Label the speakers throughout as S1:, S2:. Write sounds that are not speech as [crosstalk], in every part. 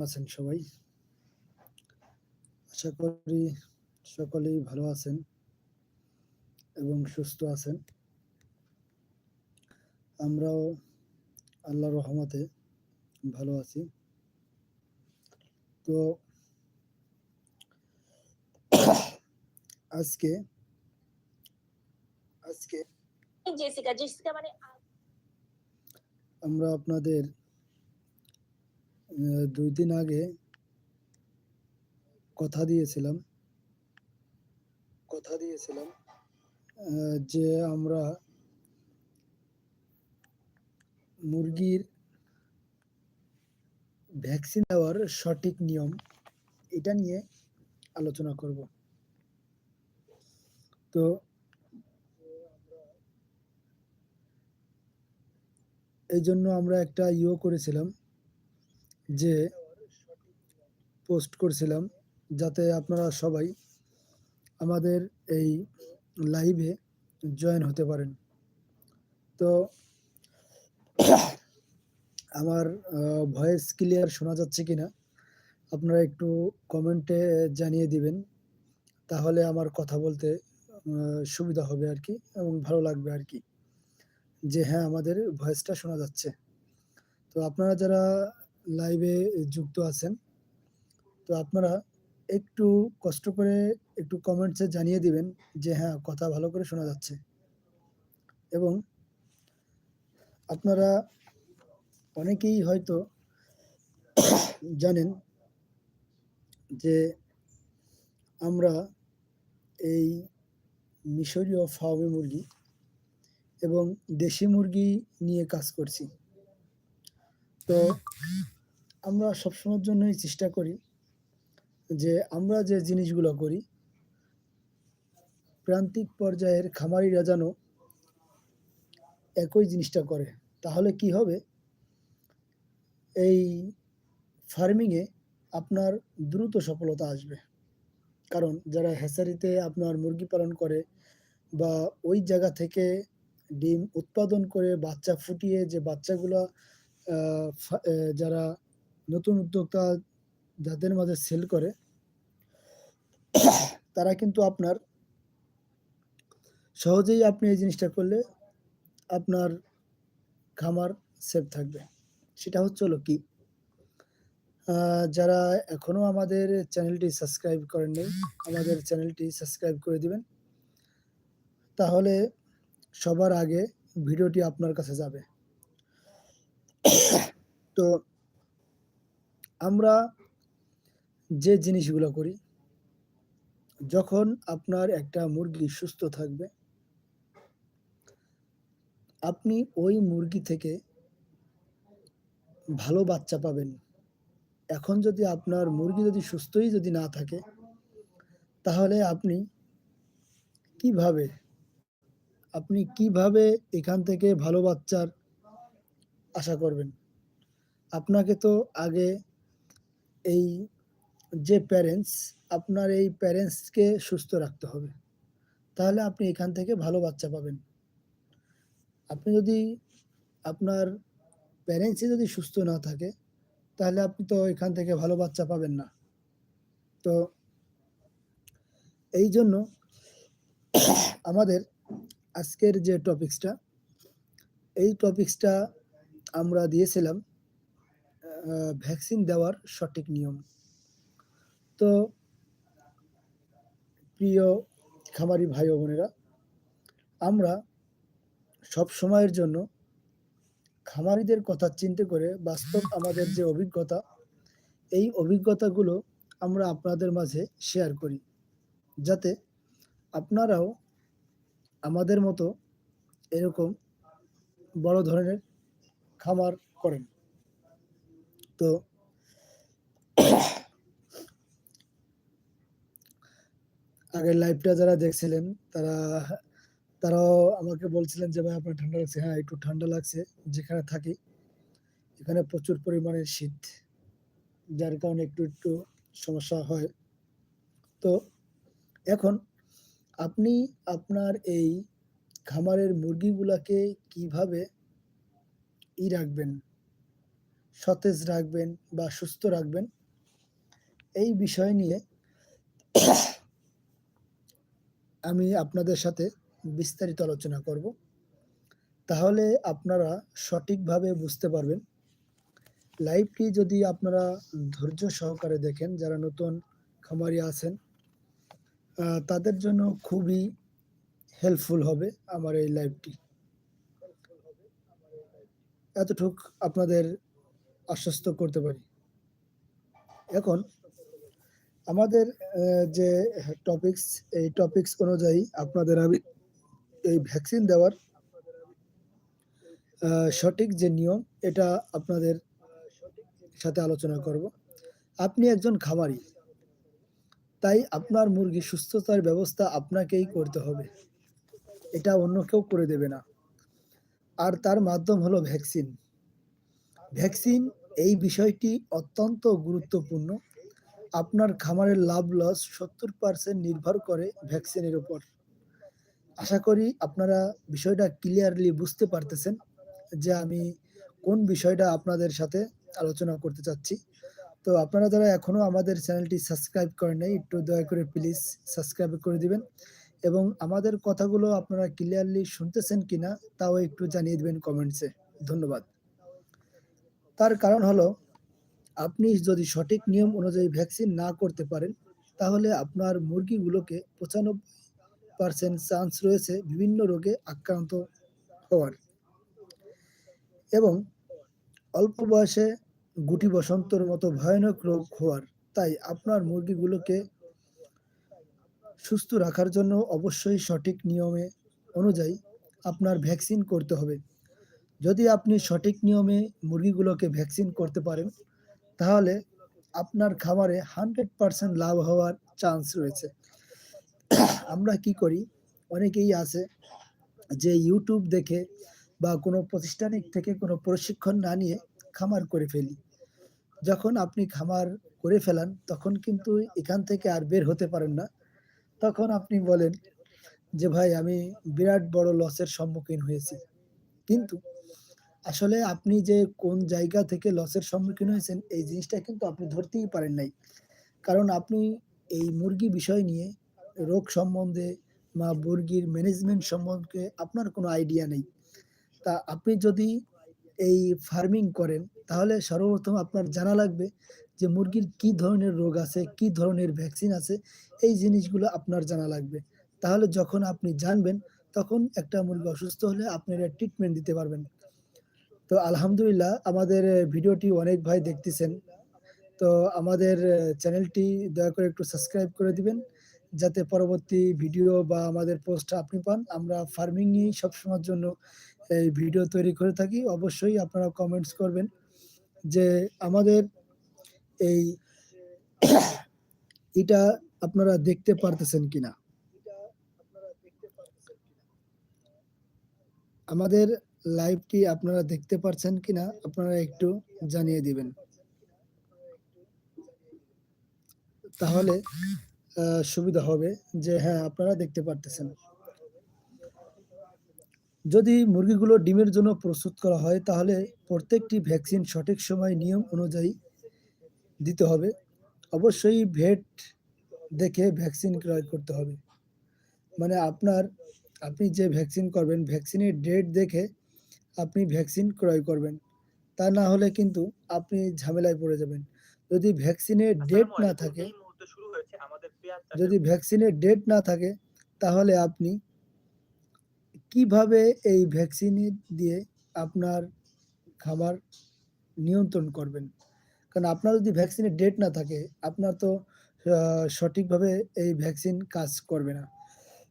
S1: আছেন সবাই? আশা করি সকলেই ভালো আছেন এবং সুস্থ আছেন। আমরাও আল্লাহ রহমতে ভালো আছি। তো আজকে আজকে
S2: জেসিকা জেসিকা মানে
S1: আমরা আপনাদের দুই দিন আগে কথা দিয়েছিলাম। কথা দিয়েছিলাম যে আমরা মুরগির ভ্যাকসিন দেওয়ার সঠিক নিয়ম এটা নিয়ে আলোচনা করব। তো এই জন্য আমরা একটা ইও করেছিলাম। যে পোস্ট করছিলাম যাতে আপনারা সবাই আমাদের এই লাইভে জয়েন হতে পারেন। তো আমার ভয়েস ক্লিয়ার শোনা যাচ্ছে কিনা, আপনারা একটু কমেন্টে জানিয়ে দিবেন, তাহলে আমার কথা বলতে সুবিধা হবে আর কি এবং ভালো লাগবে আর কি। যে হ্যাঁ আমাদের ভয়েসটা শোনা যাচ্ছে। তো আপনারা যারা লাইভে যুক্ত আছেন। তো আপনারা একটু কষ্ট করে একটু কমেন্টসে জানিয়ে দিবেন যে হ্যাঁ কথা ভালো করে শোনা যাচ্ছে। এবং আপনারা অনেকেই হয়তো জানেন যে, আমরা এই মিশরীয় ফার্মে মুরগি এবং দেশি মুরগি নিয়ে কাজ করছি। তো আমরা সবসময়ের জন্যই চেষ্টা করি যে আমরা যে জিনিসগুলো করি, প্রান্তিক পর্যায়ের খামারিরা যেন একই জিনিসটা করে, তাহলে কি হবে? এই ফার্মিংয়ে আপনার দ্রুত সফলতা আসবে। কারণ যারা হ্যাচারিতে আপনার মুরগি পালন করে বা ওই জায়গা থেকে ডিম উৎপাদন করে বাচ্চা ফুটিয়ে যে বাচ্চাগুলো যারা নতুন উদ্যোক্তা যাদের মাঝে সেল করে, তারা কিন্তু আপনার সহজেই আপনি এই জিনিসটা করলে আপনার খামার সেফ থাকবে। সেটা হচ্ছে হলো কি যারা এখনও আমাদের চ্যানেলটি সাবস্ক্রাইব করেননি আমাদের চ্যানেলটি সাবস্ক্রাইব করে দিবেন। তাহলে সবার আগে ভিডিওটি আপনার কাছে যাবে। [coughs] তো আমরা যে জিনিসগুলো করি, যখন আপনার একটা মুরগি সুস্থ থাকবে, আপনি ওই মুরগি থেকে ভালো বাচ্চা পাবেন। এখন যদি আপনার মুরগি যদি সুস্থই যদি না থাকে, তাহলে আপনি কীভাবে আপনি কীভাবে এখান থেকে ভালো বাচ্চার আশা করবেন। আপনাকে তো আগে এই যে প্যারেন্টস আপনার এই প্যারেন্টসকে সুস্থ রাখতে হবে। তাহলে আপনি এখান থেকে ভালো বাচ্চা পাবেন। আপনি যদি আপনার প্যারেন্টসই যদি সুস্থ না থাকে, তাহলে আপনি তো এখান থেকে ভালো বাচ্চা পাবেন না। তো এই জন্য আমাদের আজকের যে টপিক্সটা এই টপিক্সটা আমরা দিয়েছিলাম ভ্যাকসিন দেওয়ার সঠিক নিয়ম। তো প্রিয় খামারি ভাই বোনেরা, আমরা সব সময়ের জন্য খামারিদের কথা চিন্তা করে বাস্তব আমাদের যে অভিজ্ঞতা, এই অভিজ্ঞতাগুলো আমরা আপনাদের মাঝে শেয়ার করি। যাতে আপনারাও আমাদের মতো এরকম বড় ধরনের খামার করেন। তো আগের লাইভটা যারা দেখছিলেন, তারা, তারাও আমাকে বলছিলেন যে, ভাই, আপনার ঠান্ডা লাগছে। হ্যাঁ একটু ঠান্ডা লাগছে, যেখানে থাকি। এখানে প্রচুর পরিমাণে শীত, যার কারণে একটু একটু সমস্যা হয়। তো এখন আপনি আপনার এই খামারের মুরগিগুলাকে কীভাবে ই রাখবেন, সতেজ রাখবেন বা সুস্থ রাখবেন। এই বিষয় নিয়ে আমি আপনাদের সাথে বিস্তারিত আলোচনা করব। তাহলে আপনারা সঠিকভাবে বুঝতে পারবেন। লাইভটি যদি আপনারা ধৈর্য সহকারে দেখেন, যারা নতুন খামারি আছেন তাদের জন্য খুবই হেল্পফুল হবে আমার এই লাইভটি। এতটুক আপনাদের আশ্বস্ত করতে পারি। এখন আমাদের যে টপিকস এই টপিকস অনুযায়ী আপনাদের আমি এই ভ্যাকসিন দেওয়ার সঠিক যে নিয়ম, এটা আপনাদের সাথে আলোচনা করব। আপনি একজন খামারি, তাই আপনার মুরগি সুস্থতার ব্যবস্থা আপনাকেই করতে হবে। এটা অন্য কেউ করে দেবে না। আর তার মাধ্যম হলো ভ্যাকসিন। ভ্যাকসিন এই বিষয়টি অত্যন্ত গুরুত্বপূর্ণ। আপনার খামারের লাভ লস সত্তর পার্সেন্ট নির্ভর করে ভ্যাকসিনের উপর। আশা করি আপনারা বিষয়টা ক্লিয়ারলি বুঝতে পারতেছেন যে আমি কোন বিষয়টা আপনাদের সাথে আলোচনা করতে চাচ্ছি। তো আপনারা যারা এখনও আমাদের চ্যানেলটি সাবস্ক্রাইব করেন নাই, একটু দয়া করে প্লিজ সাবস্ক্রাইব করে দিবেন। এবং আমাদের কথাগুলো আপনারা ক্লিয়ারলি শুনতেছেন কিনা, তাও একটু জানিয়ে দেবেন কমেন্টসে ধন্যবাদ। তার কারণ হলো, আপনি যদি সঠিক নিয়ম অনুযায়ী ভ্যাকসিন না করতে পারেন, তাহলে আপনার মুরগিগুলোকে পঁচানব্বই পার্সেন্ট চান্স রয়েছে বিভিন্ন রোগে আক্রান্ত হওয়ার। এবং অল্প বয়সে গুটি বসন্তর মতো ভয়ানক রোগ হওয়ার। তাই আপনার মুরগিগুলোকে সুস্থ রাখার জন্য অবশ্যই সঠিক নিয়মে অনুযায়ী আপনার ভ্যাকসিন করতে হবে। যদি আপনি সঠিক নিয়মে মুরগিগুলোকে ভ্যাকসিন করতে পারেন, তাহলে আপনার খামারে হান্ড্রেড পার্সেন্ট লাভ হওয়ার চান্স রয়েছে। আমরা কি করি? অনেকেই আছে যে ইউটিউব দেখে বা কোনো প্রতিষ্ঠানিক থেকে কোনো প্রশিক্ষণ না নিয়ে খামার করে ফেলি। যখন আপনি খামার করে ফেলান, তখন কিন্তু এখান থেকে আর বের হতে পারেন না। তখন আপনি বলেন যে, ভাই, আমি বিরাট বড় লসের সম্মুখীন হয়েছি। কিন্তু আসলে আপনি যে, কোন জায়গা থেকে লসের সম্মুখীন হয়েছেন, এই জিনিসটা কিন্তু আপনি ধরতেই পারেন নাই। কারণ আপনি এই মুরগি বিষয় নিয়ে রোগ সম্বন্ধে বা মুরগির ম্যানেজমেন্ট সম্বন্ধে আপনার কোনো আইডিয়া নেই। তা আপনি যদি এই ফার্মিং করেন, তাহলে সর্বপ্রথম আপনার জানা লাগবে যে মুরগির কি ধরনের রোগ আছে, কি ধরনের ভ্যাকসিন আছে, এই জিনিসগুলো আপনার জানা লাগবে। তাহলে যখন আপনি জানবেন, তখন একটা মুরগি অসুস্থ হলে আপনারা ট্রিটমেন্ট দিতে পারবেন। তো আলহামদুলিল্লাহ, আমাদের ভিডিওটি অনেক ভাই দেখতেছেন। তো আমাদের চ্যানেলটি দয়া করে একটু সাবস্ক্রাইব করে দিবেন, যাতে পরবর্তী ভিডিও বা আমাদের পোস্ট আপনি পান। আমরা ফার্মিং নিয়েই সবসময়ের জন্য এই ভিডিও তৈরি করে থাকি। অবশ্যই আপনারা কমেন্টস করবেন যে আমাদের এই [coughs] এটা আপনারা দেখতে পারতেছেন কিনা? আমাদের লাইভটি আপনারা দেখতে পারছেন কিনা? আপনারা একটু জানিয়ে দিবেন। তাহলে সুবিধা হবে যে হ্যাঁ আপনারা দেখতে পারতেছেন। যদি মুরগিগুলো ডিমের জন্য প্রস্তুত করা হয়, তাহলে প্রত্যেকটি ভ্যাকসিন সঠিক সময় নিয়ম অনুযায়ী দিতে হবে। অবশ্যই ভেট দেখে ভ্যাকসিন ক্রয় করতে হবে। মানে আপনার আপনি যে ভ্যাকসিন করবেন ভ্যাকসিনের ডেট দেখে আপনি ভ্যাকসিন ক্রয় করবেন। তা না হলে কিন্তু আপনি ঝামেলায় পড়ে যাবেন। যদি ভ্যাকসিনের ডেট না থাকে যদি ভ্যাকসিনের ডেট না থাকে তাহলে আপনি কীভাবে এই ভ্যাকসিন দিয়ে আপনার খাবার নিয়ন্ত্রণ করবেন? কারণ আপনার যদি ভ্যাকসিনের ডেট না থাকে, আপনার তো সঠিকভাবে এই ভ্যাকসিন কাজ করবে না।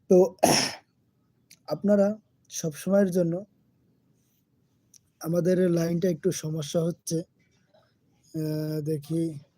S1: তো আপনারা সব সময়ের জন্য আমাদের লাইনটা একটু সমস্যা হচ্ছে। দেখি।